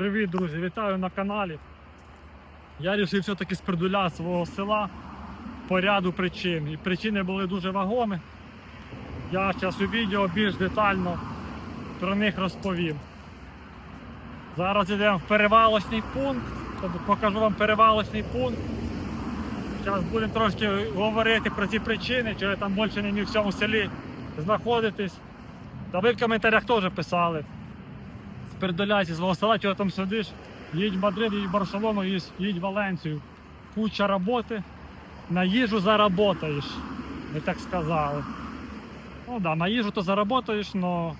Привіт, друзі! Вітаю на каналі. Я вирішив все-таки з придуля свого села по ряду причин. І причини були дуже вагомі. Я зараз у відео більш детально про них розповім. Зараз йдемо в перевалочний пункт. Тобто покажу вам перевалочний пункт. Зараз будемо трошки говорити про ці причини, чого я там більше не в цьому селі знаходитись. Та ви в коментарях теж писали передаляйся з свого села, чого там сидиш, їдь в Мадрид, їдь в Барселону, їдь, в Валенцію. Куча роботи, на їжу заработаєш, ви так сказали. Ну да, на їжу то заработаєш, но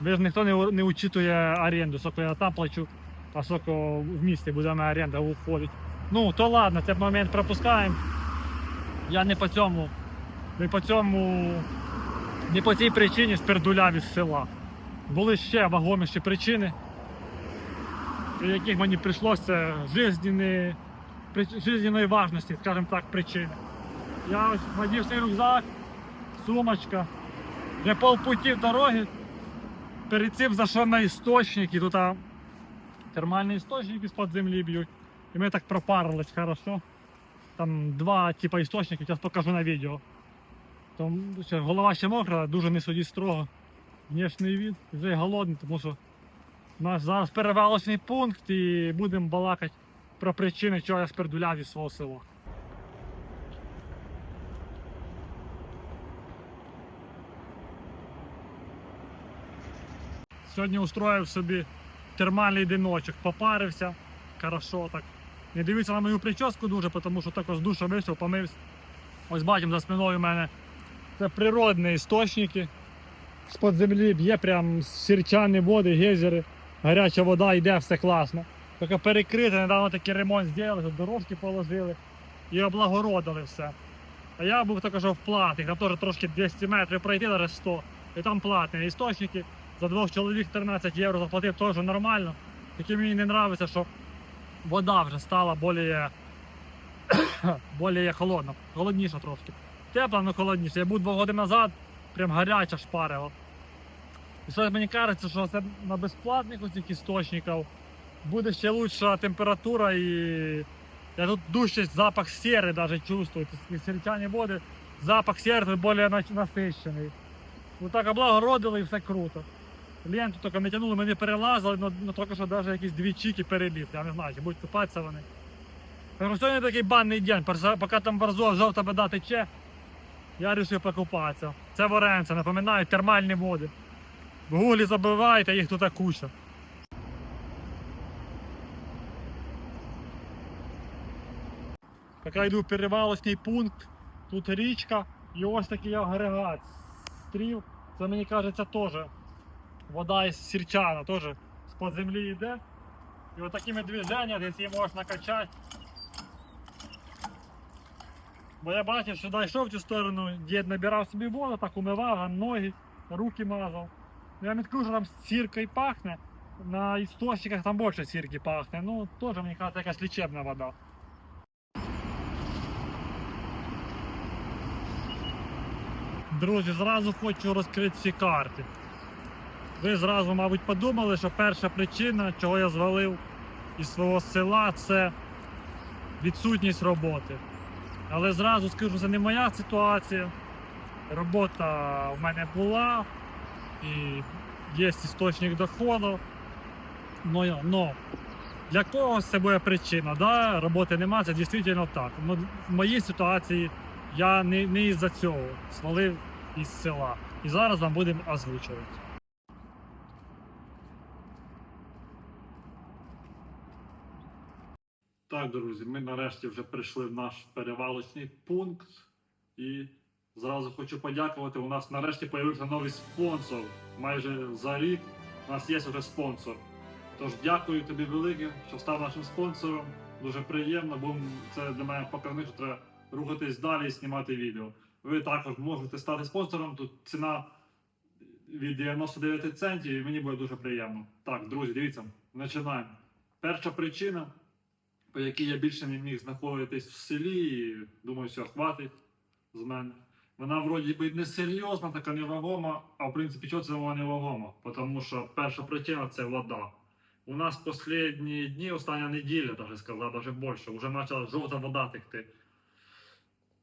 ви ж ніхто не, не учитує оренду, скільки я там плачу, а скільки в місті буде моя оренда уходить. Ну, то ладно, цей момент пропускаємо. Я не по цьому, не по цьому, не по цій причині спердуляв із села були ще вагоміші причини, при яких мені прийшлося жизненної важності, скажімо так, причини. Я ось надів свій рюкзак, сумочка, вже полпуті дороги. Перед цим зайшов на істочник, і тут термальні істочники з-під землі б'ють. І ми так пропарились хорошо. Там два типа істочники, зараз покажу на відео. Там голова ще мокра, дуже не судіть строго внешній від, вже голодний, тому що у нас зараз перевалочний пункт і будемо балакати про причини, чого я спердуляв із свого села. Сьогодні устроїв собі термальний диночок, попарився, хорошо так. Не дивіться на мою прическу дуже, тому що також з душа вийшов, помився. Ось бачимо за спиною у мене це природні істочники з-під землі б'є прям сірчані води, гейзери, гаряча вода йде, все класно. Тільки перекрите, недавно такий ремонт зробили, тут дорожки положили і облагородили все. А я був також в платних, там теж трошки 200 метрів пройти, навіть 100. І там платні істочники. За двох чоловік 13 євро заплатив теж нормально. Тільки мені не подобається, що вода вже стала більш, більш холодна, холодніша трошки. Тепла, але холодніша. Я був два роки назад, прям гаряча шпарила. І що мені кажеться, що це на безплатних цих істочників буде ще лучша температура і я тут дужче запах сіри навіть чувствую. Сірчані води, запах сіри тут більш на- насищений. Ну так облагородили і все круто. Ленту тільки не тягнули, ми перелазили, але ну, тільки що навіть якісь дві чіки переліт. Я не знаю, чи будуть купатися вони. Сьогодні такий банний день, поки там Варзов жовта вода тече, я вирішив покупатися. Це Варенце, напоминаю, термальні води. В гуглі забивайте, їх тут куча. Поки йду в перевалочний пункт, тут річка і ось такий агрегат. Стрів. Це мені кажеться теж вода із сірчана, теж з-під землі йде. І от такими движеннями десь її можна качати. Бо я бачив, що дійшов в цю сторону, дід набирав собі воду, так умивав, ноги, руки мазав. Я скажу, що там сіркою пахне, на істочниках там більше сірки пахне. Ну, теж мені кажется, якась лічебна вода. Друзі, зразу хочу розкрити всі карти. Ви зразу, мабуть, подумали, що перша причина, чого я звалив із свого села, це відсутність роботи. Але зразу скажу, це не моя ситуація. Робота в мене була і є істочник доходу. Но, но для когось це буде причина. Да? Роботи нема, це дійсно так. Но в моїй ситуації я не, не із-за цього свалив із села. І зараз вам будемо озвучувати. Так, друзі, ми нарешті вже прийшли в наш перевалочний пункт. І зразу хочу подякувати. У нас нарешті з'явився новий спонсор. Майже за рік у нас є вже спонсор. Тож дякую тобі велике, що став нашим спонсором. Дуже приємно, бо це для мене показник, що треба рухатись далі і знімати відео. Ви також можете стати спонсором. Тут ціна від 99 центів, і мені буде дуже приємно. Так, друзі, дивіться, починаємо. Перша причина по якій я більше не міг знаходитись в селі, і думаю, все, хватить з мене. Вона вроді би не серйозна, така невагома, а в принципі, чого це вона невагома? Тому що перша причина це вода. У нас останні дні, остання неділя, даже сказав, даже більше, вже почала жовта вода текти.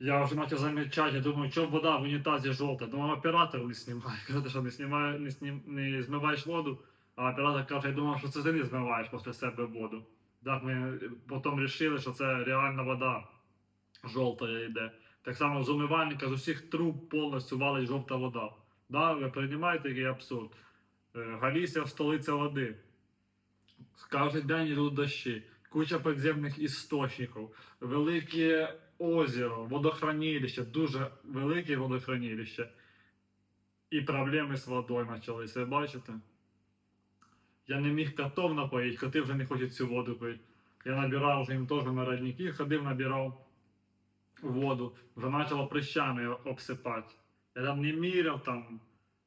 Я вже почав замічати, я думаю, що вода в унітазі жовта. Думав, оператор не знімає. Каже, що не, знімає, не, снім, не змиваєш воду, а оператор каже, я думав, що це ти не змиваєш після себе воду. Так ми потім вирішили, що це реальна вода жовта йде. Так само з умивальника з усіх труб повністю валить жовта вода. Да, ви приймаєте такий абсурд. Е, Галісія столиця води. Кожен день йдуть дощі, куча підземних істочників, велике озеро, водохранилище, дуже велике водохранилище. І проблеми з водою почалися, ви бачите? Я не міг котов напоїти, коти вже не хочуть цю воду пити. Я набирав вже їм теж на родники, ходив, набирав воду, вже почало прищами обсипати. Я там не міряв там,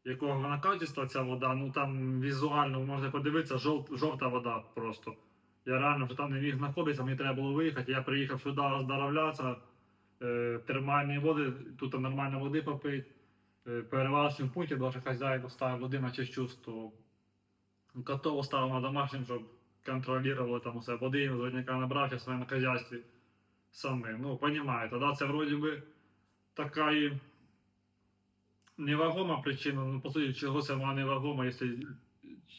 якого вона качества ця вода, ну там візуально можна подивитися, жов, жовта вода просто. Я реально вже там не міг знаходитися, мені треба було виїхати. Я приїхав сюди оздоровлятися, е, термальні води, тут нормально води попити. Е, перевалочному пункті, даже хазяїн оставив води на чувство. Котов оставив на домашнім, щоб контролювали там усе. Води їм з родника набрав, я в своєму хазяйстві самим. Ну, понимаете, да, це вроді би така і невагома причина, ну, по суті, чого це вона невагома, якщо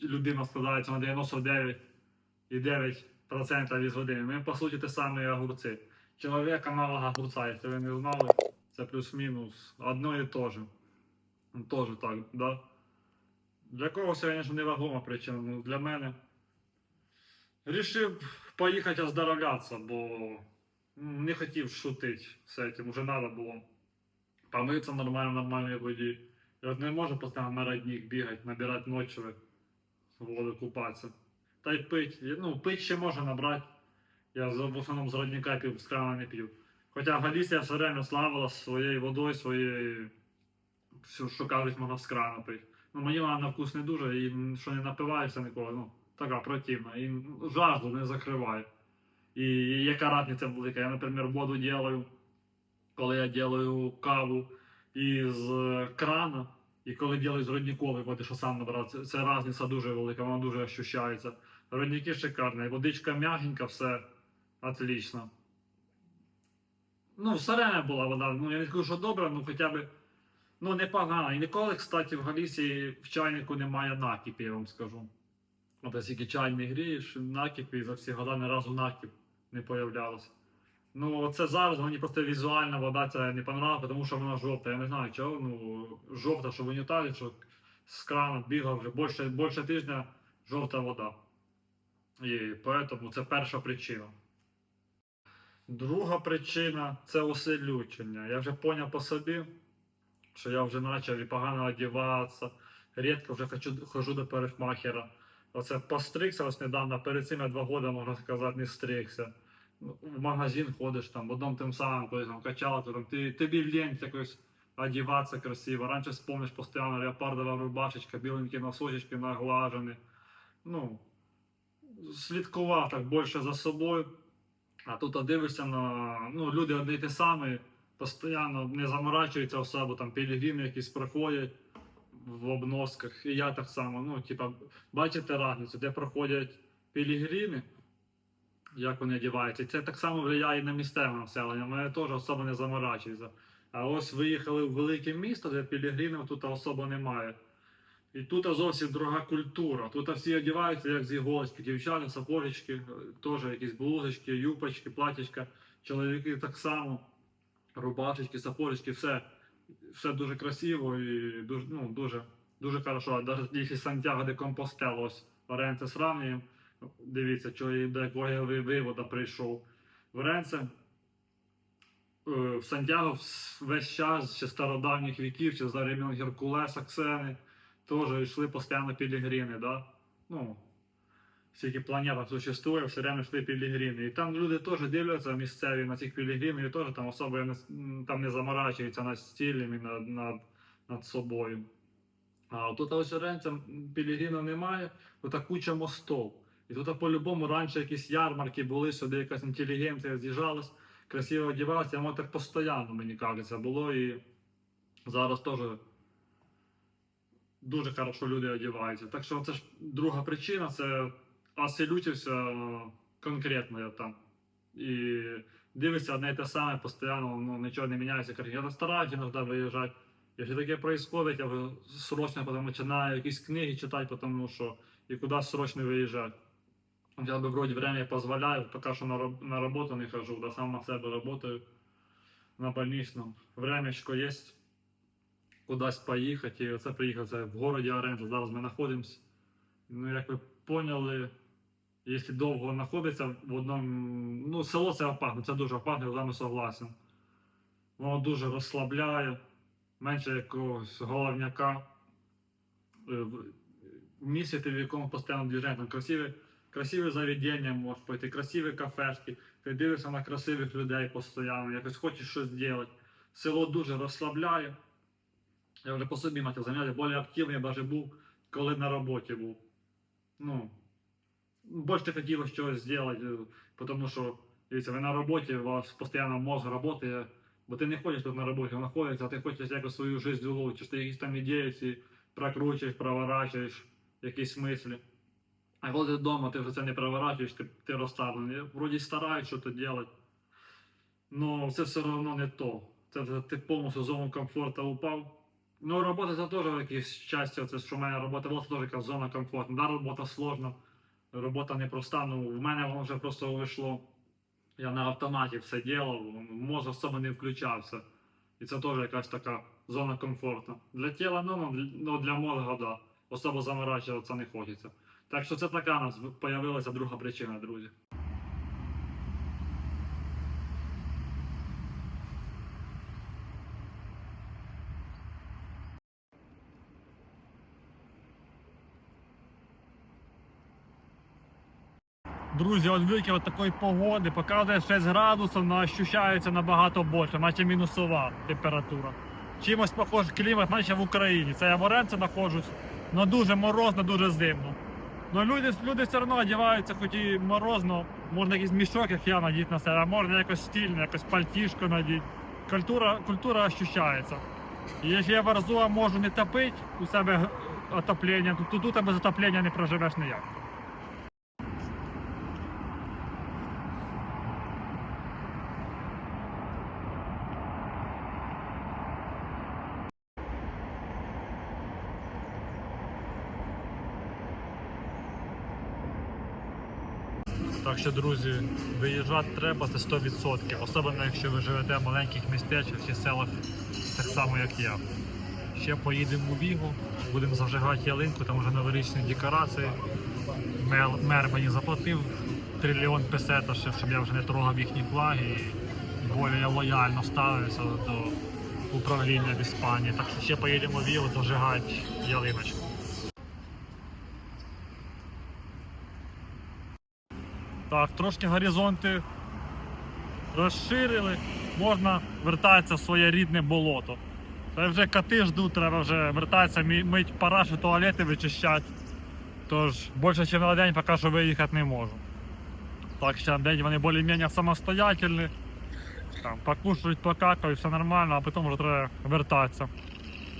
людина складається на 99,9% із води. Ми, по суті, те саме огурці. Чоловік аналог огурця, якщо ви не знали, це плюс-мінус одно і те же. Тоже так, да? Для когось, звісно, невагома причина, ну, для мене. Рішив поїхати оздоровлятися, бо не хотів шутити з цим, уже треба було помитися нормально в нормальній воді. Я не можу постійно на родник бігати, набирати ночі воду купатися. Та й пить. Ну, пить ще можна набрати. Я в основному з родника пів, з крана не п'ю. Хоча Галісія все время славила своєю водою, своєю, що кажуть, можна з крана пити. Ну, мені вона на вкус не дуже, і що не напиваєшся ніколи, ну, така противна. І жажду не закриває. І яка разниця велика. Я, наприклад, воду делаю, коли я делаю каву із е, крана, і коли делаю з родникової води, що сам набрав, це, це різниця дуже велика, вона дуже ощущається. Родники шикарні, водичка м'ягенька, все отлично. Ну, сарена була вода, ну я не скажу, що добра, ну хоча б ну, непогана. І ніколи, кстати, в Галісі в чайнику немає накипі, я вам скажу. От оскільки чай не грієш, накипі за всі года ні разу накип не появлялося. Ну, це зараз мені просто візуальна вода це не понравилася, тому що вона жовта. Я не знаю чого. Ну, жовта, що в що з крана бігав вже більше, більше тижня жовта вода. І тому це перша причина. Друга причина це оселючення. Я вже поняв по собі, що я вже почав і погано одягатися, рідко вже хочу, хожу до парикмахера. Оце постригся ось недавно, перед цим я два роки, можна сказати, не стригся. В магазин ходиш там, в одному тим самим, коли там качала, то там ти, тобі лень якось одягатися красиво. Раніше вспомниш постійно леопардова рубашечка, біленькі носочки наглажені. Ну, слідкував так більше за собою. А тут дивишся на ну, люди одні ті самі, постійно не заморачуються особо, там пілігрими якісь проходять в обносках. І я так само. Ну, типа, бачите разницю, де проходять пілігрими, як вони одягаються. І це так само впливає на місцеве населення. Мене теж особо не заморачується. А ось виїхали в велике місто, де пілігримів тут особо немає. І тут зовсім друга культура. Тут всі одягаються як з іголочки, дівчата, сапожечки, теж якісь блузочки, юбочки, платічка, чоловіки так само, рубашечки, сапожечки, все, все дуже красиво і дуже, ну, дуже, дуже хорошо. Навіть якщо Сантьяго де Компостело, ось Оренце сравнюємо, дивіться, і до якого вивода прийшов. В Оренце е, в Сантьяго весь час ще стародавніх віків, ще за времен Геркулеса, Ксени, теж йшли постійно пілігрими, да? Ну, скільки планетах существує, все время йшли пілігрими. І там люди теж дивляться місцеві на цих пілігримів і теж там особо не, там не заморачуються над стилем і над, над, над собою. А тут ось раніше пілігримів немає, тут куча мостов. І тут по-любому раніше якісь ярмарки були, сюди якась інтелігенція з'їжджалась, красиво одягалася, воно так постійно, мені кажеться, було і зараз теж дуже хорошо люди одягаються. Так що це ж друга причина це оселючився е, конкретно я там. І дивишся одне і те саме, постійно ну, нічого не міняється. Кажу, Я стараюся іноді виїжджати. Якщо таке відбувається, я вже срочно потім починаю якісь книги читати, тому що і кудись срочно виїжджати. Я би вроді время дозволяю, поки що на, на роботу не хожу, да сам на себе працюю на больничному. Времечко є кудись поїхати. І оце приїхав це в городі Оренжа. Зараз ми знаходимося. Ну, як ви поняли, якщо довго знаходиться в одному. Ну, село це опахне, це дуже опахне, я з вами согласен. Воно дуже розслабляє, менше якогось головняка. Е, в- В якому постійно движення, там красиві, красиві заведення можеш пойти, красиві кафешки, ти дивишся на красивих людей постійно, якось хочеш щось робити. Село дуже розслабляє. Я вже по собі мати заняття, більш активний я навіть був, коли на роботі був. Ну, більше хотілося щось зробити, тому що, дивіться, ви на роботі, у вас постійно мозг працює, бо ти не хочеш тут на роботі, знаходиться, а ти хочеш якось свою життя улучшити, ти якісь там ідеї ці прокручуєш, проворачуєш, якісь мислі. А коли ти вдома, ти вже це не проворачуєш, ти, ти розставлений. Вроді стараюсь щось робити, але це все одно не то. Це вже ти повністю зону комфорту упав. Ну, робота це теж якесь щастя, це що в мене робота була теж якась зона комфорту. Да, робота сложна, робота непроста, ну в мене воно вже просто вийшло. Я на автоматі все ділав, мозок саме не включався. І це теж якась така зона комфорту. Для тіла, ну, ну, ну для мозга, да. Особо заморачуватися не хочеться. Так що це така у нас з'явилася друга причина, друзі. Друзі, вики от такої погоди показує 6 градусів, але ощущається набагато більше, наче мінусова температура. Чимось похож клімат, наче в Україні. Це я в Оренці знаходжусь, але дуже морозно, дуже зимно. Ну люди, люди все одно одягаються, хоч і морозно, можна якийсь мішок, як я надіти на себе, а можна якось стильно, якось пальтішко надіти. Культура, культура ощущається. Якщо я верзуа можу не топити у себе отоплення, то тут без отоплення не проживеш ніяк. Так що, друзі, виїжджати треба це 100%, особливо якщо ви живете в маленьких містечках чи селах, так само як я. Ще поїдемо у Вігу, будемо зажигати ялинку, там вже новорічні декорації. Мер, мер мені заплатив трильйон песетошів, щоб я вже не трогав їхні флаги і більш лояльно ставився до управління в Іспанії. Так що ще поїдемо у Вігу зажигати ялиночку. Так, трошки горизонти розширили, можна вертатися в своє рідне болото. Та вже коти ждуть, треба вже вертатися, мить параші, туалети вичищати. Тож більше, ніж на день поки що виїхати не можу. Так, ще на день вони більш-менш самостоятельні. Там, покушають, покакають, все нормально, а потім вже треба вертатися.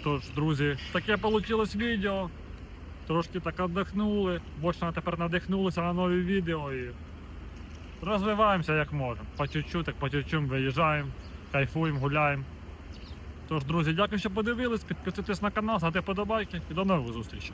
Тож, друзі, таке вийшло відео. Трошки так віддихнули, більше тепер надихнулися на нові відео і розвиваємося як можемо. По чуть-чуть, так по чуть-чуть виїжджаємо, кайфуємо, гуляємо. Тож, друзі, дякую, що подивились. Підписуйтесь на канал, ставте подобайки і до нових зустрічей.